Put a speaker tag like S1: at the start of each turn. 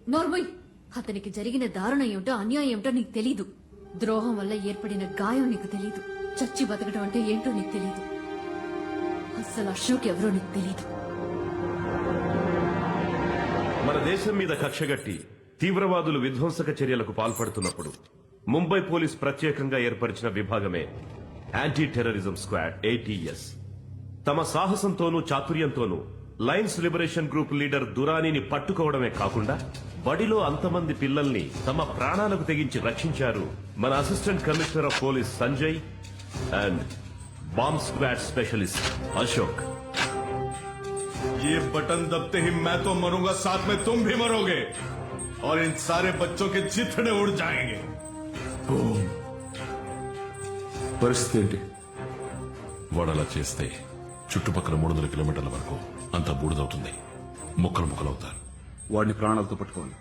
S1: నోర్మయ్ అతనికి జరిగిన దారుణం ఏమిటో అన్యాయం ఏమిటో నీకు తెలీదు. ద్రోహం వల్ల ఏర్పడిన గాయం నీకు తెలీదు. చచ్చి బతకడం అంటే ఏంటో నీకు తెలీదు. అస్సలు అశోక్ ఎవరో నీకు తెలీదు.
S2: మన దేశం మీద కక్షగట్టి తీవ్రవాదులు విధ్వంసక చర్యలకు పాల్పడుతున్నప్పుడు ముంబై పోలీస్ ప్రత్యేకంగా ఏర్పరిచిన విభాగమే యాంటీ టెర్రరిజం స్క్వాడ్ ఏటీఎస్ తమ సాహసంతోనూ చాతుర్యంతోనూ లయన్స్ లిబరేషన్ గ్రూప్ లీడర్ దురానీని పట్టుకోవడమే కాకుండా బడిలో అంతమంది పిల్లల్ని తమ ప్రాణాలకు తెగించి రక్షించారు మన assistant commissioner of police Sanjay and bomb squad specialist Ashok
S3: ये बटन दबते ही मैं तो मरूंगा साथ में तुम भी मरोगे और इन सारे बच्चों के चिथड़े उड़ जाएंगे
S4: పరిస్థితి ఏంటి వాడు అలా చేస్తే చుట్టుపక్కల మూడు వందల కిలోమీటర్ల వరకు అంతా బూడిదవుతుంది. ముక్కలు ముక్కలవుతారు.
S5: వాడిని ప్రాణాలతో పట్టుకోవాలి